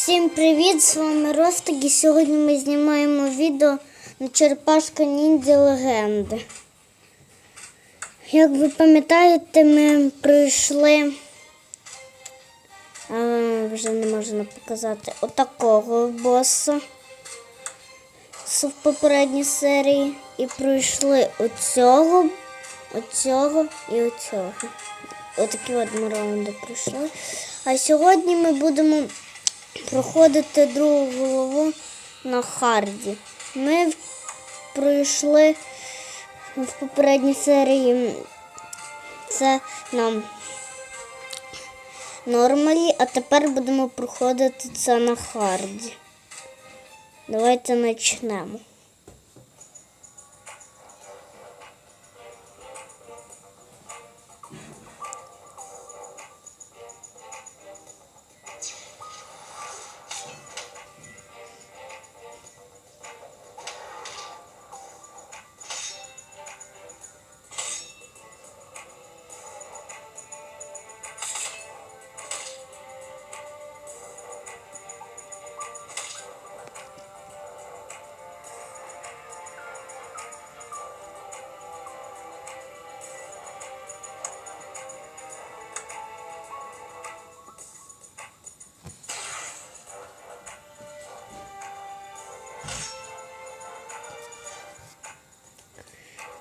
Всім привіт! З вами Ростик і сьогодні ми знімаємо відео на Черепашка Ніндзя Легенди. Як ви пам'ятаєте, ми пройшли, а, вже не можна показати, отакого боса в попередній серії. І пройшли оцього, оцього і оцього. Отакі от ми раунди пройшли. А сьогодні ми будемо проходити другу голову на харді. Ми пройшли в попередній серії це на нормалі, а тепер будемо проходити це на харді. Давайте почнемо.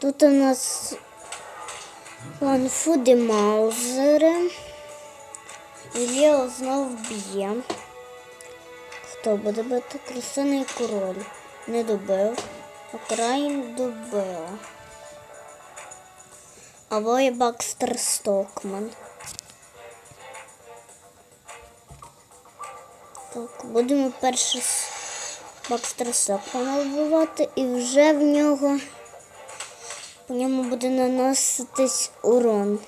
Тут у нас Ланфуди Маузери. І Лео знов б'є. Хто буде бити? Красиний король. Не добив. Окраїн добила. Або і Бакстер Стокман. Так, будемо перше з Бакстера Стокмана вбивати і вже в нього по ньому буде наноситись урон.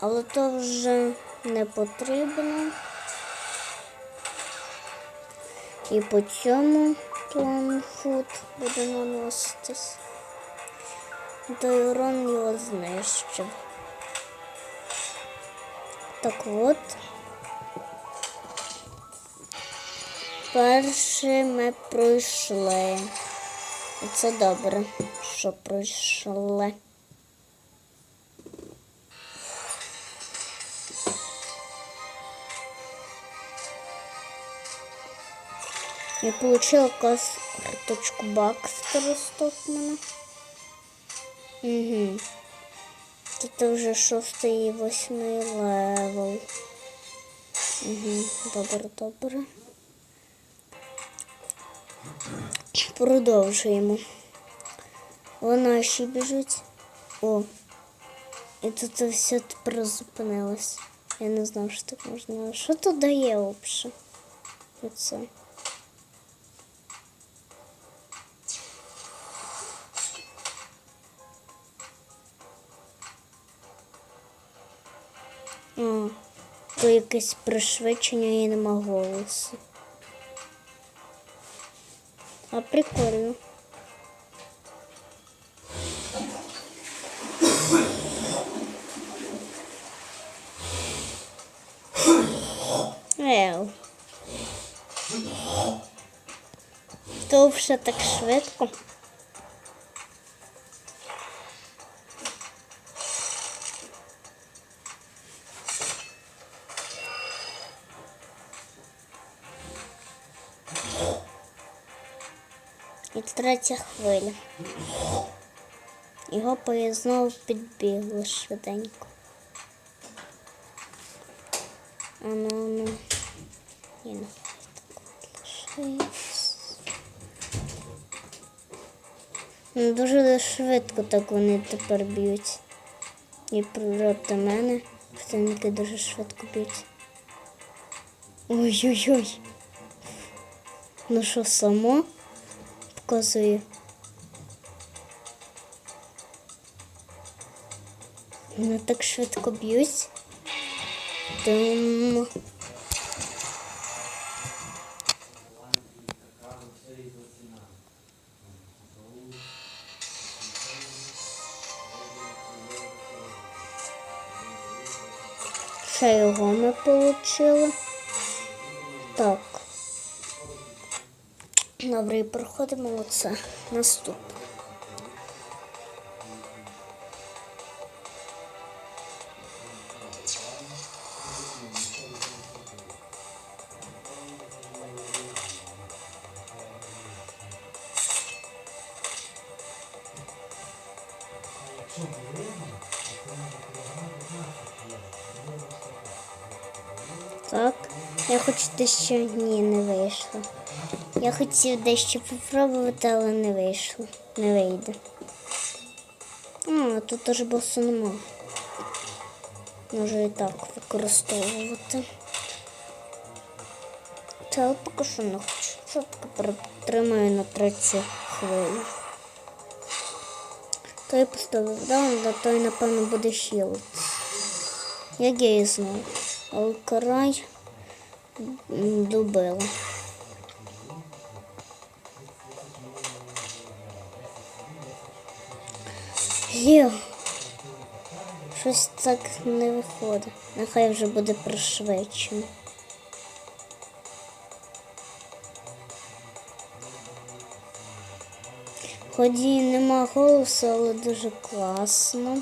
Але то вже не потрібно. І по цьому планфут буде наноситись. Той урон його знищив. Так от. Перше ми пройшли. Це добре, що пройшли. Я получила якусь карточку Бакстера Стокмана. Угу. Тут вже шостий і восьмий левел. Угу. Добре, добре. Продовжуємо. Вона ще біжить. О. І тут все тепер зупинилось. Я не знав, що так можна. Що тут дає взагалі? Оце. А, то якесь пришвидшення і нема голосу. А прикольно. Ел. То вже так швидко. І третя хвиля. Його поїзд знову підбігли швиденько. Ану, ану. І нехай так от. Ну, дуже швидко так вони тепер б'ють. І проти мене хтинки дуже швидко б'ють. Ой-ой-ой. Ну що, само? Показує. Вони так швидко б'ють. Що Ще його ми отримали. Добре, проходимо оце. Наступне. Я хочу дещо ні, не вийшло. Я хотів дещо попробувати, але не вийшло. Не вийде. А, тут теж босу нема. Можу і так використовувати. Та поки що не хочу. Чітко перетримаю на третю хвилю. Той поставив даун, да той, напевно, буде хілити. Як я і знав. Але добила. Є. Щось так не виходить. Нехай вже буде пришвидшено. Ході нема голосу, але дуже класно.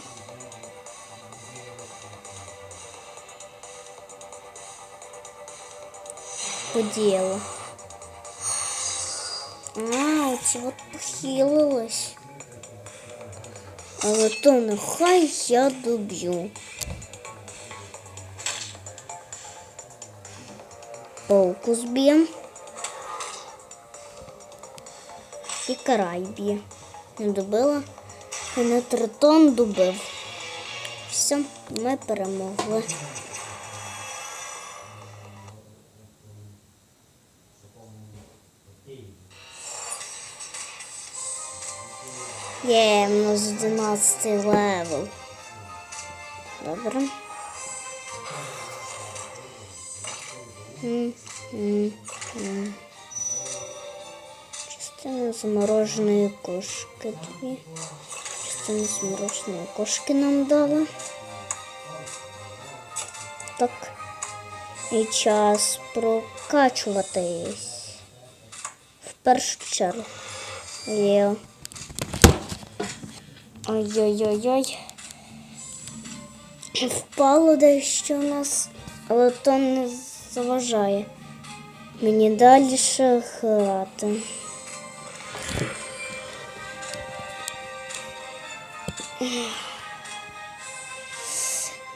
По ділу. А, оце от похилилось. Але то нехай я доб'ю. Пауку зб'єм. І карай б'є. Не добила. Пенетритон добив. Все, ми перемогли. Є, в нас 11 левел. Добре. Частина замороженої кошки тобі. Частину замороженої кошки нам дали. Так. І час прокачуватись. В першу чергу. Є. Ой-ой-ой-ой. Впало дещо у нас, але то не заважає. Мені далі ще грати.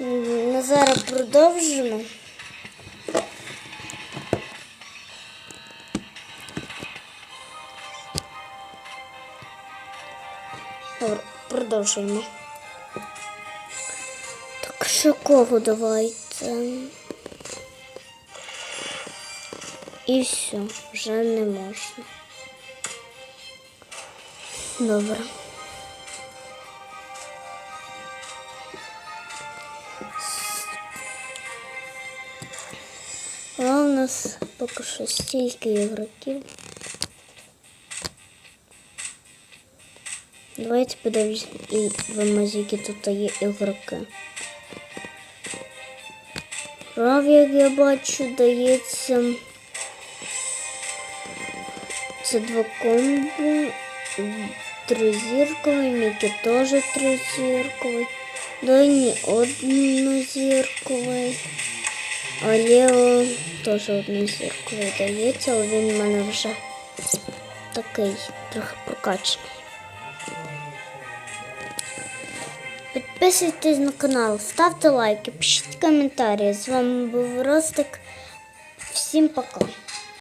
Ми зараз продовжимо. Добре, продовжуємо. Так, що кого давайте. І все, вже не можна. Добре. А у нас поки що стільки ігроків. Давайте подивимось і в мазіки тут є ігроки. Рав, як я бачу, дається. Це два комбо. Тризірковий, Мікі теж тризірковий. Дойні однозірковий. А Лео теж однозірковий дається, але він в мене вже такий трохи прокачаний. Підписуйтесь на канал, ставте лайки, пишіть коментарі. З вами був Ростик. Всім пока.